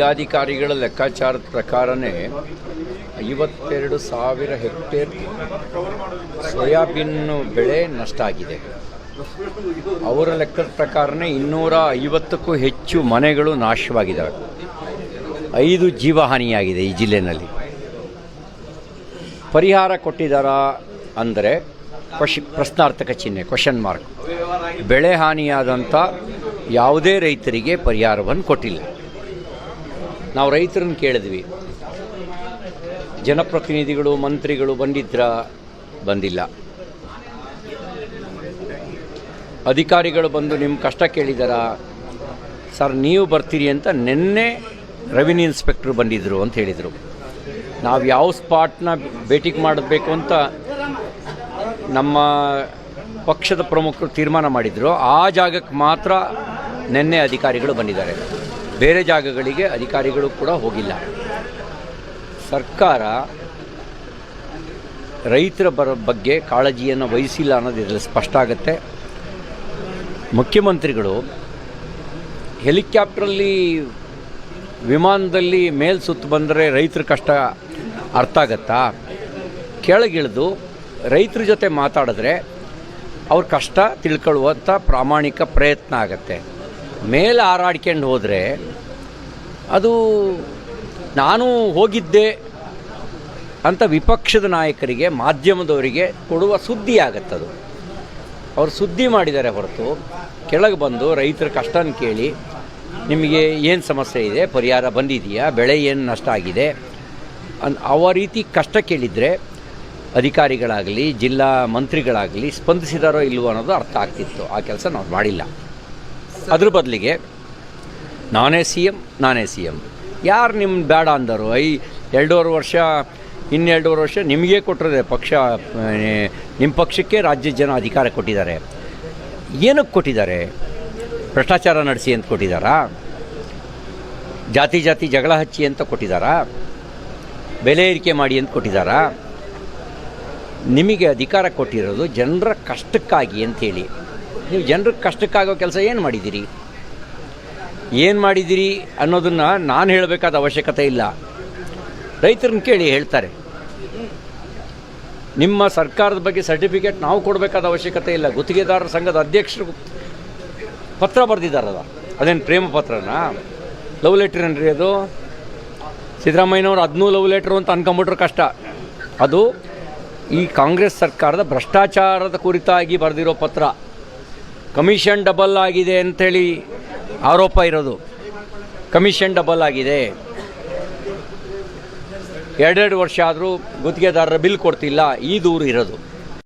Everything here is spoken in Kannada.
ಜಿಲ್ಲಾಧಿಕಾರಿಗಳ ಲೆಕ್ಕಾಚಾರದ ಪ್ರಕಾರನೇ ಐವತ್ತೆರಡು ಸಾವಿರ ಹೆಕ್ಟೇರ್ ಸೋಯಾಬೀನ್ ಬೆಳೆ ನಷ್ಟ ಆಗಿದೆ ಅವರ ಲೆಕ್ಕದ ಪ್ರಕಾರನೇ ಇನ್ನೂರ ಐವತ್ತಕ್ಕೂ ಹೆಚ್ಚು ಮನೆಗಳು ನಾಶವಾಗಿದ್ದಾವೆ. ಐದು ಜೀವಹಾನಿಯಾಗಿದೆ ಈ ಜಿಲ್ಲೆಯಲ್ಲಿ ಪರಿಹಾರ ಕೊಟ್ಟಿದ್ದಾರಾ ಅಂದರೆ ಕ್ವಶ್, ಪ್ರಶ್ನಾರ್ಥಕ ಚಿಹ್ನೆ, ಕ್ವಶನ್ ಮಾರ್ಕ್. ಬೆಳೆ ಹಾನಿಯಾದಂಥ ಯಾವುದೇ ರೈತರಿಗೆ ಪರಿಹಾರವನ್ನು ಕೊಟ್ಟಿಲ್ಲ. ನಾವು ರೈತರನ್ನು ಕೇಳಿದ್ವಿ. ಜನಪ್ರತಿನಿಧಿಗಳು, ಮಂತ್ರಿಗಳು ಬಂದಿದ್ರ, ಬಂದಿಲ್ಲ. ಅಧಿಕಾರಿಗಳು ಬಂದು ನಿಮ್ಮ ಕಷ್ಟ ಕೇಳಿದಾರ, ಸರ್, ನೀವು ಬರ್ತೀರಿ ಅಂತ ನಿನ್ನೆ ರೆವಿನ್ಯೂ ಇನ್ಸ್ಪೆಕ್ಟ್ರು ಬಂದಿದ್ದರು ಅಂತ ಹೇಳಿದರು. ನಾವು ಯಾವ ಸ್ಪಾಟ್ನ ಭೇಟಿ ಮಾಡಬೇಕು ಅಂತ ನಮ್ಮ ಪಕ್ಷದ ಪ್ರಮುಖರು ತೀರ್ಮಾನ ಮಾಡಿದರು. ಆ ಜಾಗಕ್ಕೆ ಮಾತ್ರ ನಿನ್ನೆ ಅಧಿಕಾರಿಗಳು ಬಂದಿದ್ದಾರೆ. ಬೇರೆ ಜಾಗಗಳಿಗೆ ಅಧಿಕಾರಿಗಳು ಕೂಡ ಹೋಗಿಲ್ಲ. ಸರ್ಕಾರ ರೈತರ ಬರ ಬಗ್ಗೆ ಕಾಳಜಿಯನ್ನು ವಹಿಸಿಲ್ಲ ಅನ್ನೋದು ಇದರಲ್ಲಿ ಸ್ಪಷ್ಟ ಆಗುತ್ತೆ. ಮುಖ್ಯಮಂತ್ರಿಗಳು ಹೆಲಿಕಾಪ್ಟ್ರಲ್ಲಿ ವಿಮಾನದಲ್ಲಿ ಮೇಲ್ ಸುತ್ತು ಬಂದರೆ ರೈತರ ಕಷ್ಟ ಅರ್ಥ ಆಗತ್ತಾ? ಕೆಳಗಿಳಿದು ರೈತರ ಜೊತೆ ಮಾತಾಡಿದ್ರೆ ಅವ್ರ ಕಷ್ಟ ತಿಳ್ಕೊಳ್ಳುವಂಥ ಪ್ರಾಮಾಣಿಕ ಪ್ರಯತ್ನ ಆಗತ್ತೆ. ಮೇಲೆ ಹಾರಾಡ್ಕೊಂಡು ಹೋದರೆ ಅದು ನಾನು ಹೋಗಿದ್ದೆ ಅಂತ ವಿಪಕ್ಷದ ನಾಯಕರಿಗೆ, ಮಾಧ್ಯಮದವರಿಗೆ ಕೊಡುವ ಸುದ್ದಿ ಆಗತ್ತದು. ಅವರು ಸುದ್ದಿ ಮಾಡಿದ್ದಾರೆ ಹೊರತು ಕೆಳಗೆ ಬಂದು ರೈತರ ಕಷ್ಟನ ಕೇಳಿ, ನಿಮಗೆ ಏನು ಸಮಸ್ಯೆ ಇದೆ, ಪರಿಹಾರ ಬಂದಿದೆಯಾ, ಬೆಳೆ ಏನು ನಷ್ಟ ಆಗಿದೆ ಅನ್, ಅವ ರೀತಿ ಕಷ್ಟ ಕೇಳಿದರೆ ಅಧಿಕಾರಿಗಳಾಗಲಿ, ಜಿಲ್ಲಾ ಮಂತ್ರಿಗಳಾಗಲಿ ಸ್ಪಂದಿಸಿದಾರೋ ಇಲ್ವೋ ಅನ್ನೋದು ಅರ್ಥ ಆಗ್ತಿತ್ತು. ಆ ಕೆಲಸ ನಾವು ಮಾಡಿಲ್ಲ. ಅದ್ರ ಬದಲಿಗೆ ನಾನೇ ಸಿ ಎಂ ನಾನೇ ಸಿ ಎಂ ಯಾರು ನಿಮ್ಮ ಬೇಡ ಅಂದರು? ಐ, ಎರಡೂವರೆ ವರ್ಷ ಇನ್ನೆರಡೂವರೆ ವರ್ಷ ನಿಮಗೆ ಕೊಟ್ಟಿರೋದೆ ಪಕ್ಷ ನಿಮ್ಮ ಪಕ್ಷಕ್ಕೆ ರಾಜ್ಯ ಜನ ಅಧಿಕಾರ ಕೊಟ್ಟಿದ್ದಾರೆ. ಏನಕ್ಕೆ ಕೊಟ್ಟಿದ್ದಾರೆ? ಭ್ರಷ್ಟಾಚಾರ ನಡೆಸಿ ಅಂತ ಕೊಟ್ಟಿದ್ದಾರಾ? ಜಾತಿ ಜಾತಿ ಜಗಳ ಹಚ್ಚಿ ಅಂತ ಕೊಟ್ಟಿದ್ದಾರಾ? ಬೆಲೆ ಏರಿಕೆ ಮಾಡಿ ಅಂತ ಕೊಟ್ಟಿದ್ದಾರಾ? ನಿಮಗೆ ಅಧಿಕಾರ ಕೊಟ್ಟಿರೋದು ಜನರ ಕಷ್ಟಕ್ಕಾಗಿ ಅಂಥೇಳಿ ನೀವು ಜನರ ಕಷ್ಟಕ್ಕಾಗೋ ಕೆಲಸ ಏನು ಮಾಡಿದ್ದೀರಿ? ಏನು ಮಾಡಿದ್ದೀರಿ ಅನ್ನೋದನ್ನು ನಾನು ಹೇಳಬೇಕಾದ ಅವಶ್ಯಕತೆ ಇಲ್ಲ. ರೈತರನ್ನ ಕೇಳಿ ಹೇಳ್ತಾರೆ. ನಿಮ್ಮ ಸರ್ಕಾರದ ಬಗ್ಗೆ ಸರ್ಟಿಫಿಕೇಟ್ ನಾವು ಕೊಡಬೇಕಾದ ಅವಶ್ಯಕತೆ ಇಲ್ಲ. ಗುತ್ತಿಗೆದಾರರ ಸಂಘದ ಅಧ್ಯಕ್ಷರು ಪತ್ರ ಬರೆದಿದ್ದಾರಲ್ಲ, ಅದೇನು ಪ್ರೇಮ ಪತ್ರನಾ? ಲವ್ ಲೆಟ್ರ್ ಏನ್ರಿ ಅದು? ಸಿದ್ದರಾಮಯ್ಯನವ್ರು ಅದನ್ನೂ ಲವ್ ಲೆಟ್ರ್ ಅಂತ ಅನ್ಕೊಂಬಿಟ್ರೆ ಕಷ್ಟ. ಅದು ಈ ಕಾಂಗ್ರೆಸ್ ಸರ್ಕಾರದ ಭ್ರಷ್ಟಾಚಾರದ ಕುರಿತಾಗಿ ಬರೆದಿರೋ ಪತ್ರ. ಕಮಿಷನ್ ಡಬಲ್ ಆಗಿದೆ ಅಂಥೇಳಿ ಆರೋಪ ಇರೋದು. ಕಮಿಷನ್ ಡಬಲ್ ಆಗಿದೆ. ಎರಡೆರಡು ವರ್ಷ ಆದರೂ ಗುತ್ತಿಗೆದಾರರ ಬಿಲ್ ಕೊಡ್ತಿಲ್ಲ, ಈ ದೂರು ಇರೋದು.